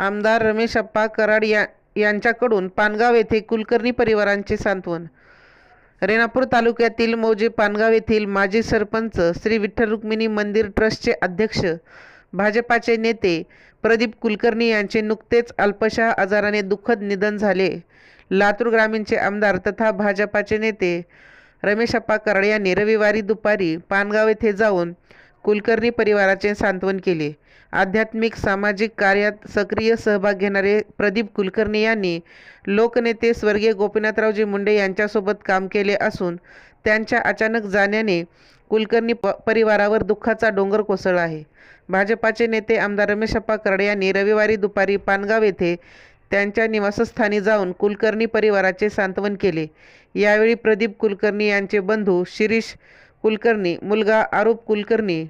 आमदार रमेश अप्पा कराड या यांच्याकडून पानगाव येथे कुलकर्णी परिवारांचे सांत्वन. रेणापूर तालुक्यातील मौजे पानगाव येथील माजी सरपंच श्री विठ्ठल रुक्मिणी मंदिर ट्रस्टचे अध्यक्ष भाजपाचे नेते प्रदीप कुलकर्णी यांचे नुकतेच अल्पशा आजाराने दुःखद निधन झाले. लातूर ग्रामीणचे आमदार तथा भाजपाचे नेते रमेश अप्पा कराड यांनी रविवारी दुपारी पानगाव येथे जाऊन कुलकर्णी परिवाराचे सांत्वन केले. आध्यात्मिक सामाजिक कार्यात सक्रिय सहभाग घेणारे प्रदीप कुलकर्णी यांनी लोकनेते स्वर्गीय गोपीनाथरावजी मुंडे यांच्यासोबत काम केले असून त्यांच्या अचानक जाण्याने कुलकर्णी प परिवारावर दुःखाचा डोंगर कोसळला आहे. भाजपाचे नेते आमदार रमेशप्पा करडे यांनी रविवारी दुपारी पानगाव येथे त्यांच्या निवासस्थानी जाऊन कुलकर्णी परिवाराचे सांत्वन केले. यावेळी प्रदीप कुलकर्णी यांचे बंधू शिरीष कुलकर्णी मुलगा आरोप कुलकर्णी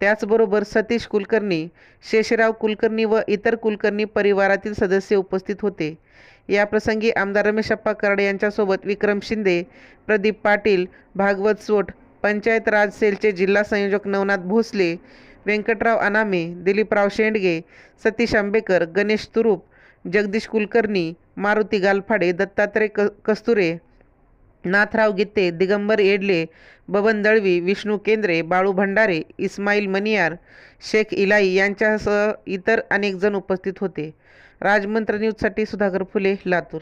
त्याचबरोबर सतीश कुलकर्णी शेषराव कुलकर्णी व इतर कुलकर्णी परिवारातील सदस्य उपस्थित होते. याप्रसंगी आमदार रमेशप्पा कराडे यांच्यासोबत विक्रम शिंदे प्रदीप पाटील भागवत सोट पंचायत राज सेलचे जिल्हा संयोजक नवनाथ भोसले व्यंकटराव अनामे दिलीपराव शेंडगे सतीश आंबेकर गणेश तुरुप जगदीश कुलकर्णी मारुती गालफाडे दत्तात्रय क कस्तुरे नाथराव गित्ते दिगंबर येडले बबन दळवी विष्णू केंद्रे बाळू भंडारे इस्माईल मनियार शेख इलाई यांच्यासह इतर अनेक जण उपस्थित होते. राजमंत्र न्यूजसाठी सुधाकर फुले लातूर.